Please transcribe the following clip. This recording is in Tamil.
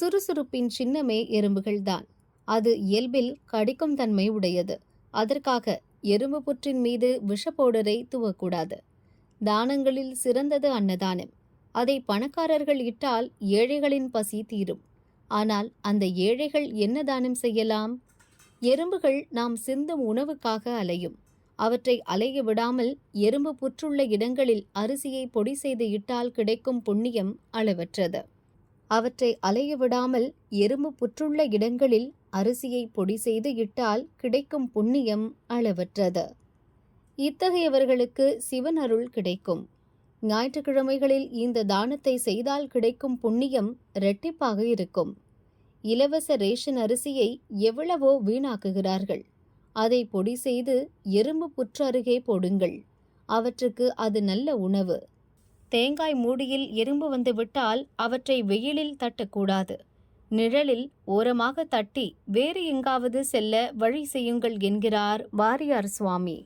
சுறுசுறுப்பின் சின்னமே எறும்புகள்தான். அது இயல்பில் கடிக்கும் தன்மை உடையது. அதற்காக எறும்பு புற்றின் மீது விஷப்போடரை துவக்கூடாது. தானங்களில் சிறந்தது அன்னதானம். அதை பணக்காரர்கள் இட்டால் ஏழைகளின் பசி தீரும். ஆனால் அந்த ஏழைகள் என்ன தானம் செய்யலாம்? எறும்புகள் நாம் சிந்தும் உணவுக்காக அலையும். அவற்றை அலைய விடாமல் எறும்பு புற்றுள்ள இடங்களில் அரிசியை பொடி செய்து இட்டால் கிடைக்கும் புண்ணியம் அளவற்றது. அவற்றை அலைய விடாமல் எறும்பு புற்றுள்ள இடங்களில் அரிசியை பொடி செய்து இட்டால் கிடைக்கும் புண்ணியம் அளவற்றது. இத்தகையவர்களுக்கு சிவன் அருள் கிடைக்கும். ஞாயிற்றுக்கிழமைகளில் இந்த தானத்தை செய்தால் கிடைக்கும் புண்ணியம் இரட்டிப்பாக இருக்கும். இலவச ரேஷன் அரிசியை எவ்வளவோ வீணாக்குகிறார்கள். அதை பொடி செய்து எறும்பு புற்று அருகே போடுங்கள். அவற்றுக்கு அது நல்ல உணவு. தேங்காய் மூடியில் எறும்பு வந்து விட்டால் அவற்றை வெயிலில் தட்டக்கூடாது. நிழலில் ஓரமாக தட்டி வேறு எங்காவது செல்ல வழி செய்யுங்கள் என்கிறார் வாரியார் சுவாமி.